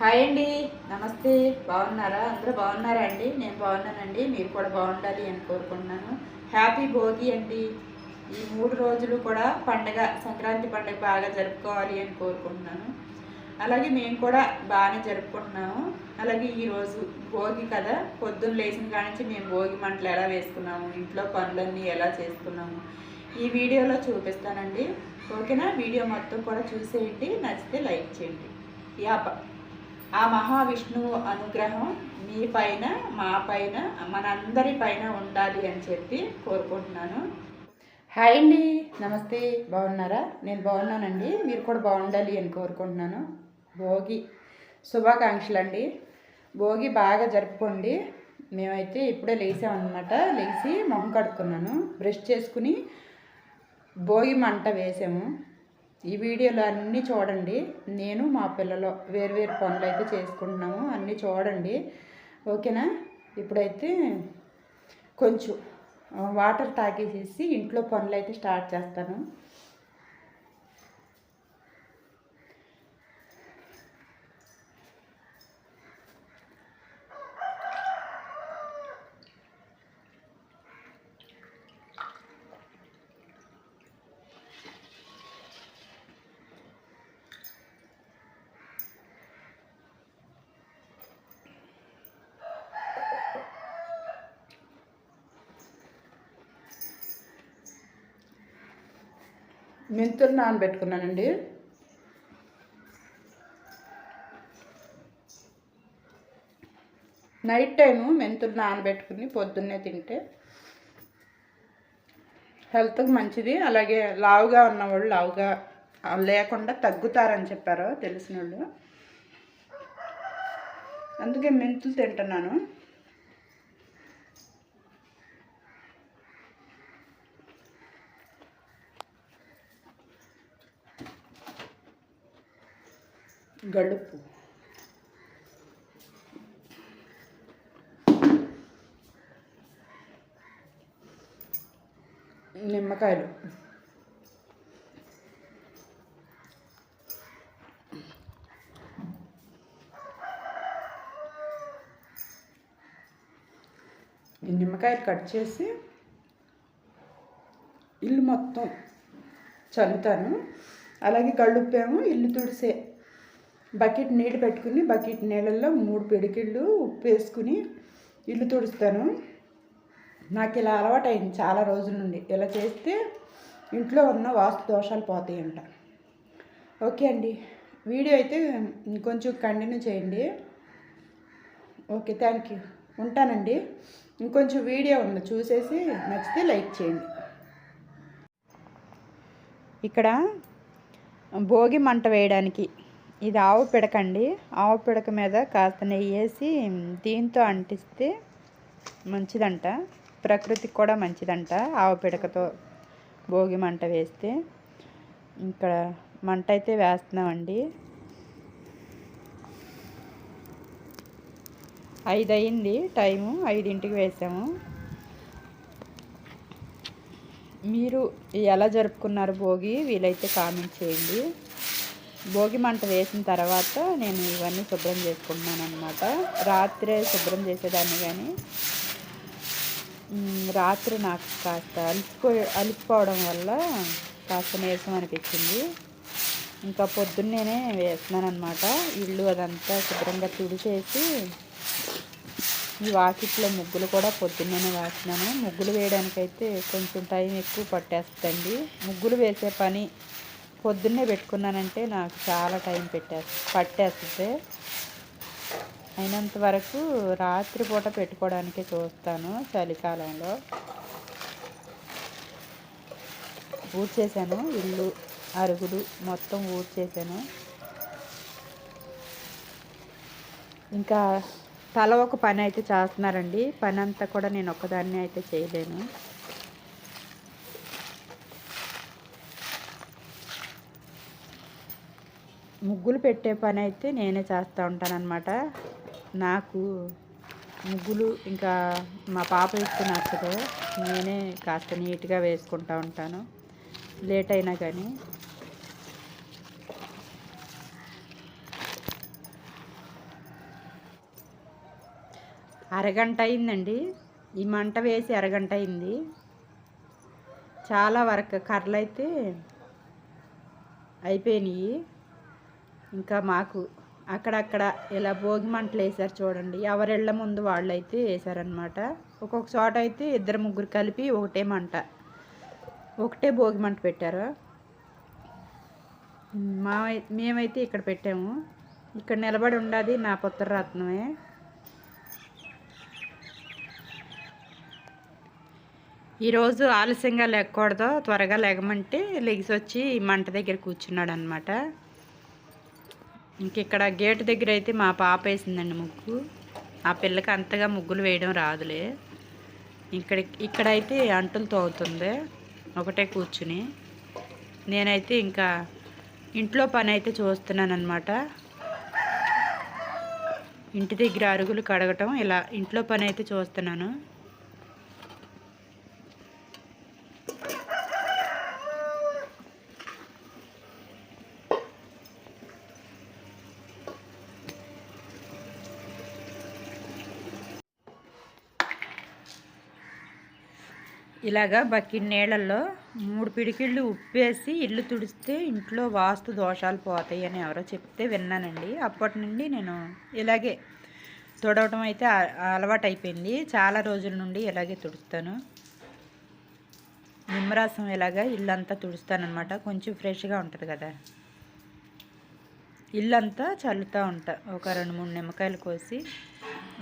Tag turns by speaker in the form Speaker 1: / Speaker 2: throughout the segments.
Speaker 1: Hi అండి. నమస్తే. బాగున్నారా? అందరూ బాగున్నారా అండి? నేను బాగున్నానండి. మీరు కూడా బాగుండాలి అని కోరుకుంటున్నాను. హ్యాపీ భోగి అండి. ఈ మూడు రోజులు కూడా పండగ సంక్రాంతి పండగ బాగా జరుపుకోవాలి అని కోరుకుంటున్నాను. అలాగే మేము కూడా బాగానే జరుపుకుంటున్నాము. అలాగే ఈరోజు భోగి కదా. పొద్దున్న లేచిన కానించి నుంచి మేము భోగి మంటలు ఎలా వేసుకున్నాము? ఇంట్లో పనులన్నీ ఎలా చేసుకున్నాము? ఈ వీడియోలో చూపిస్తానండి. ఓకేనా? వీడియో మొత్తం కూడా చూసేయండి. నచ్చితే లైక్ చేయండి. యాప. ఆ మహావిష్ణువు అనుగ్రహం మీ పైన మా పైన మనందరి పైన ఉండాలి అని చెప్పి కోరుకుంటున్నాను. హాయ్ అండి. నమస్తే. బాగున్నారా? నేను బాగున్నానండి. మీరు కూడా బాగుండాలి అని కోరుకుంటున్నాను. భోగి. శుభాకాంక్షలు అండి. భోగి బాగా జరుపుకోండి. మేమైతే ఇప్పుడే లేసామన్నమాట లేచి మొహం కడుక్కున్నాను. బ్రష్ చేసుకుని భోగి మంట వేసాము. ఈ వీడియోలో అన్నీ చూడండి. నేను మా పిల్లలు వేరు పనులు అయితే చేసుకుంటున్నాము. అన్నీ చూడండి. ఓకేనా? ఇప్పుడైతే కొంచెం వాటర్ తాగేసేసి ఇంట్లో పనులు అయితే స్టార్ట్ చేస్తాను. మెంతులు నానబెట్టుకున్నానండి. నైట్ టైము మెంతులు నానబెట్టుకుని పొద్దున్నే తింటే హెల్త్కి మంచిది. అలాగే లావుగా ఉన్నవాళ్ళు లావుగా లేకుండా తగ్గుతారని చెప్పారు తెలిసిన వాళ్ళు అందుకే మెంతులు తింటున్నాను. గడుపు. నిమ్మకాయలు. ఈ నిమ్మకాయలు కట్ చేసి ఇల్లు మొత్తం చల్లుతాను. అలాగే కళ్ళుప్పేమో ఇల్లు తుడిసే బకెట్ నీళ్ళు పెట్టుకుని బకెట్ నీళ్ళల్లో మూడు పిడికిళ్ళు ఉప్పు వేసుకుని ఇల్లు తుడుస్తాను. నాకు ఇలా అలవాటైంది చాలా రోజుల నుండి. ఇలా చేస్తే ఇంట్లో ఉన్న వాస్తు దోషాలు పోతాయంట. ఓకే అండి. వీడియో అయితే ఇంకొంచెం కంటిన్యూ చేయండి. Okay thank you. ఉంటానండి. ఇంకొంచెం వీడియో ఉంది. చూసేసి నచ్చితే లైక్ చేయండి. ఇక్కడ భోగి మంట వేయడానికి ఇది ఆవు పిడకండి. ఆవు పిడక మీద కాస్త నెయ్యి వేసి దీంతో అంటిస్తే మంచిదంట. ప్రకృతికి కూడా మంచిదంట ఆవు పిడకతో భోగి మంట వేస్తే. ఇక్కడ మంట అయితే వేస్తున్నామండి. ఐదు అయింది టైము. ఐదింటికి వేసాము. మీరు ఎలా జరుపుకున్నారు భోగి? వీలైతే కామెంట్ చేయండి. భోగి మంట వేసిన తర్వాత నేను ఇవన్నీ శుభ్రం చేసుకుంటున్నాను అనమాట రాత్రే శుభ్రం చేసేదాన్ని కానీ రాత్రి నాకు కాస్త అలిసిపో అలిసిపోవడం వల్ల కాస్త నీరసం అనిపించింది. ఇంకా పొద్దున్నేనే వేస్తున్నాను అనమాట ఇల్లు అదంతా శుభ్రంగా తుడిచేసి ఈ వాకిట్లో ముగ్గులు కూడా పొద్దున్నే వేస్తున్నాను ముగ్గులు వేయడానికైతే కొంచెం టైం ఎక్కువ పట్టేస్తుందండి. ముగ్గులు వేసే పని పొద్దున్నే పెట్టుకున్నానంటే నాకు చాలా టైం పెట్టే పట్టేస్తుంది. అయినంత వరకు రాత్రిపూట పెట్టుకోవడానికే చూస్తాను చలికాలంలో. ఊడ్చేసాను ఇల్లు అరుగులు మొత్తం ఊడ్చేసాను ఇంకా తల ఒక పని అయితే చేస్తున్నారండి. పని అంతా కూడా నేను ఒక్కదాన్ని అయితే చేయలేను. ముగ్గులు పెట్టే పని అయితే నేనే చేస్తూ ఉంటానన్నమాట. నాకు ముగ్గులు ఇంకా మా పాప ఇస్తే నచ్చదు. నేనే కాస్త నీట్గా వేసుకుంటూ ఉంటాను. లేట్ అయినా కానీ. అరగంట అయిందండి. ఈ మంట వేసి అరగంట అయింది. చాలా వరకు కర్రలు అయితే అయిపోయినాయి. ఇంకా మాకు అక్కడక్కడ ఇలా భోగి మంటలు వేశారు చూడండి. ఎవరిళ్ళ ముందు వాళ్ళు అయితే ఒక్కొక్క చోట అయితే ఇద్దరు ముగ్గురు కలిపి ఒకటే మంట ఒకటే భోగి మంట పెట్టారు. మా మేమైతే ఇక్కడ పెట్టాము. ఇక్కడ నిలబడి ఉండదు నా పుత్రరత్నమే. ఈరోజు ఆలస్యంగా లేకూడదు త్వరగా లేగమంటే లెగిసి వచ్చి మంట దగ్గర కూర్చున్నాడు అనమాట ఇంకిక్కడ గేట్ దగ్గర అయితే మా పాప వేసిందండి ముగ్గు. ఆ పిల్లకి అంతగా ముగ్గులు వేయడం రాదులే. ఇక్కడ ఇక్కడైతే అంటులు తోగుతుంది. ఒకటే కూర్చుని. నేనైతే ఇంకా ఇంట్లో పని అయితే చూస్తున్నాను ఇంటి దగ్గర అరుగులు కడగటం ఇలా ఇంట్లో పని అయితే చూస్తున్నాను. ఇలాగా బకెట్ నీళ్ళల్లో మూడు పిడికిళ్ళు ఉప్పేసి ఇల్లు తుడిస్తే ఇంట్లో వాస్తు దోషాలు పోతాయి అని ఎవరో చెప్తే విన్నానండి. అప్పటి నుండి నేను ఇలాగే తుడవటం అయితే అలవాటు అయిపోయింది చాలా రోజుల నుండి ఇలాగే తుడుస్తాను. నిమ్మరసం ఇలాగా ఇల్లంతా తుడుస్తానమాట కొంచెం ఫ్రెష్గా ఉంటుంది కదా. ఇల్లంతా చల్లుతూ ఉంటా. ఒక రెండు మూడు నిమ్మకాయలు కోసి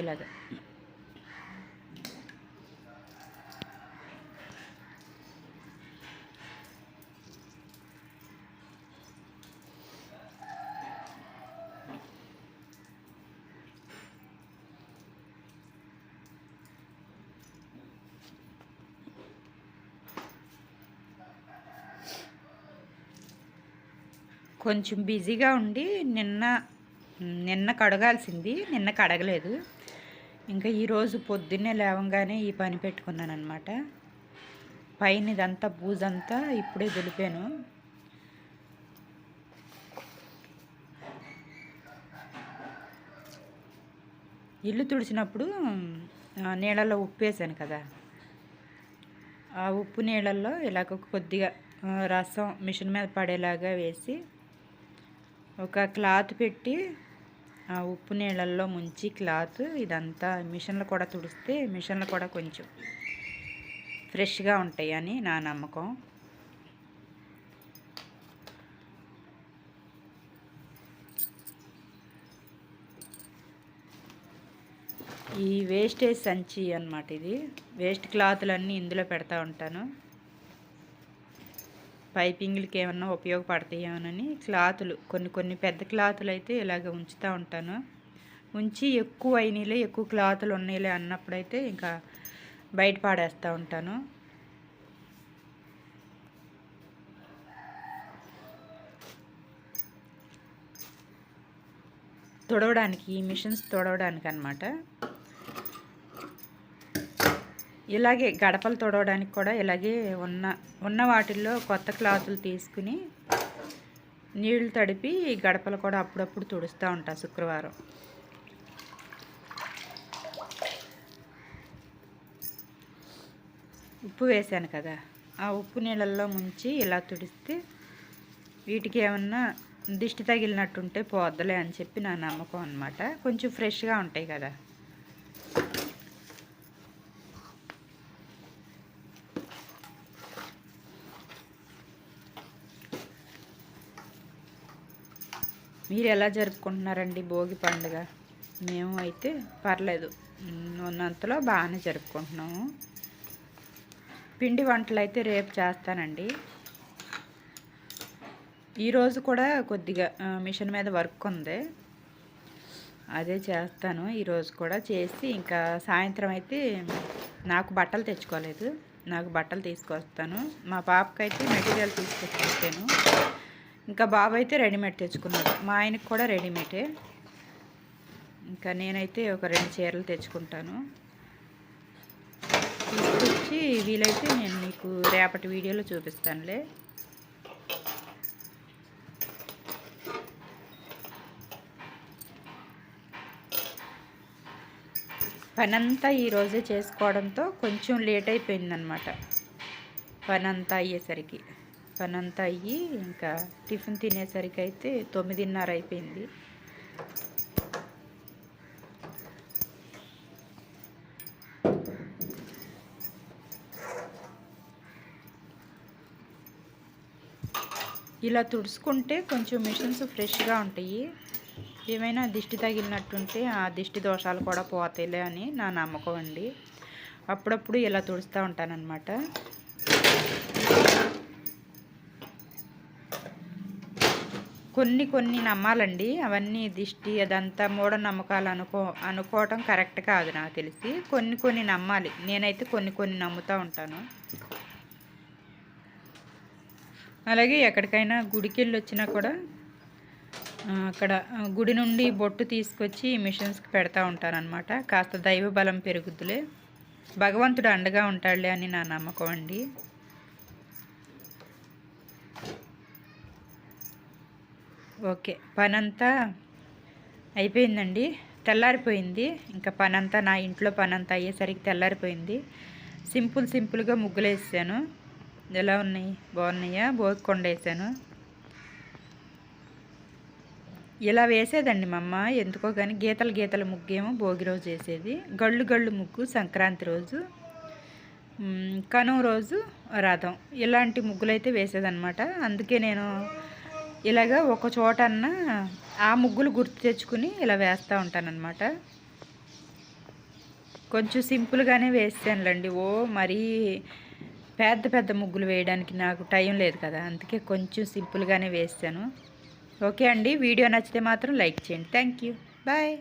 Speaker 1: ఇలాగ. కొంచెం బిజీగా ఉండి నిన్న నిన్న కడగాల్సింది. నిన్న కడగలేదు. ఇంకా ఈరోజు పొద్దున్నే లేవంగానే ఈ పని పెట్టుకున్నాను అనమాట పైన ఇదంతా బూజంతా ఇప్పుడే దులిపాను. ఇల్లు తుడిచినప్పుడు నీళ్ళలో ఉప్పు వేసాను కదా. ఆ ఉప్పు నీళ్ళల్లో ఇలాగ కొద్దిగా రసం మిషన్ మీద పడేలాగా వేసి ఒక క్లాత్ పెట్టి ఆ ఉప్పు నీళ్ళల్లో ముంచి క్లాత్ ఇదంతా మిషన్లు కూడా తుడిస్తే మిషన్లు కూడా కొంచెం ఫ్రెష్గా ఉంటాయి అని నా నమ్మకం. ఈ వేస్టేజ్ సంచి అనమాట ఇది. వేస్ట్ క్లాత్లన్నీ ఇందులో పెడతా ఉంటాను. పైపింగ్లకి ఏమన్నా ఉపయోగపడతాయేమోనని క్లాతులు కొన్ని కొన్ని పెద్ద క్లాతులు అయితే ఇలాగ ఉంచుతూ ఉంటాను. ఉంచి ఎక్కువ అయినాయిలే ఎక్కువ క్లాతులు ఉన్నాయిలే అన్నప్పుడైతే ఇంకా బయట పాడేస్తూ ఉంటాను. తొడవడానికి మిషన్స్ తొడవడానికి అనమాట ఇలాగే గడపలు తుడవడానికి కూడా ఇలాగే ఉన్న ఉన్న వాటిల్లో కొత్త క్లాతులు తీసుకుని నీళ్ళు తడిపి గడపలు కూడా అప్పుడప్పుడు తుడుస్తూ ఉంటా శుక్రవారం. ఉప్పు వేసాను కదా ఆ ఉప్పు నీళ్ళల్లో ముంచి ఇలా తుడిస్తే వీటికి ఏమన్నా దిష్టి తగిలినట్టుంటే పోద్దలే అని చెప్పి నా నమ్మకం అనమాట కొంచెం ఫ్రెష్గా ఉంటాయి కదా. మీరు ఎలా జరుపుకుంటున్నారండి భోగి పండుగ? మేము అయితే పర్లేదు. ఉన్నంతలో బాగానే జరుపుకుంటున్నాము. పిండి వంటలు అయితే రేపు చేస్తానండి. ఈరోజు కూడా కొద్దిగా మిషన్ మీద వర్క్ ఉంది. అదే చేస్తాను. ఈరోజు కూడా చేసి ఇంకా సాయంత్రం అయితే నాకు బట్టలు తెచ్చుకోలేదు. నాకు బట్టలు తీసుకొస్తాను. మా పాపకైతే మెటీరియల్ తీసుకొచ్చాను ఇంకా బాబు అయితే రెడీమేడ్ తెచ్చుకున్నాడు. మా ఆయనకి కూడా రెడీమేడే. ఇంకా నేనైతే ఒక రెండు చీరలు తెచ్చుకుంటాను. తీసుకొచ్చి వీలైతే నేను మీకు రేపటి వీడియోలో చూపిస్తానులే. పనంతా ఈరోజే చేసుకోవడంతో కొంచెం లేట్ అయిపోయిందనమాట పనంతా అయ్యేసరికి. పనంతా అయ్యి ఇంకా టిఫిన్ తినేసరికి అయితే తొమ్మిదిన్నర అయిపోయింది. ఇలా తుడుచుకుంటే కొంచెం మిషన్స్ ఫ్రెష్గా ఉంటాయి. ఏమైనా దిష్టి తగిలినట్టుంటే ఆ దిష్టి దోషాలు కూడా పోతాయిలే అని నా నమ్మకం అండి. అప్పుడప్పుడు ఇలా తుడుస్తూ ఉంటానన్నమాట. కొన్ని కొన్ని నమ్మాలండి. అవన్నీ దిష్టి అదంతా మూఢనమ్మకాలు అనుకో అనుకోవటం కరెక్ట్ కాదు నాకు తెలిసి. కొన్ని కొన్ని నమ్మాలి. నేనైతే కొన్ని కొన్ని నమ్ముతూ ఉంటాను. అలాగే ఎక్కడికైనా గుడికి వెళ్ళి వచ్చినా కూడా అక్కడ గుడి నుండి బొట్టు తీసుకొచ్చి మిషన్స్కి పెడతా ఉంటానన్నమాట. కాస్త దైవ బలం పెరుగుద్దులే. భగవంతుడు అండగా ఉంటాడులే అని నా నమ్మకం అండి. ఓకే పనంతా అయిపోయిందండి. తెల్లారిపోయింది. ఇంకా పనంతా నా ఇంట్లో పనంతా అయ్యేసరికి తెల్లారిపోయింది. సింపుల్ సింపుల్గా ముగ్గులు వేసాను. ఎలా ఉన్నాయి? బాగున్నాయా? భోగికొండ వేసాను. ఇలా వేసేదండి మా అమ్మ. ఎందుకో కానీ గీతలు గీతల ముగ్గేమో భోగి రోజు వేసేది. గళ్ళు గళ్ళు ముగ్గు సంక్రాంతి రోజు. కనుమ రోజు రథం ఇలాంటి ముగ్గులు అయితే వేసేదనమాట అందుకే నేను ఇలాగ ఒక చోటన్నా ఆ ముగ్గులు గుర్తు తెచ్చుకుని ఇలా వేస్తూ ఉంటానన్నమాట. కొంచెం సింపుల్గానే వేసానులేండి ఓ మరీ పెద్ద పెద్ద ముగ్గులు వేయడానికి నాకు టైం లేదు కదా. అందుకే కొంచెం సింపుల్గానే వేసాను ఓకే అండి. వీడియో నచ్చితే మాత్రం లైక్ చేయండి. Thank you. బాయ్.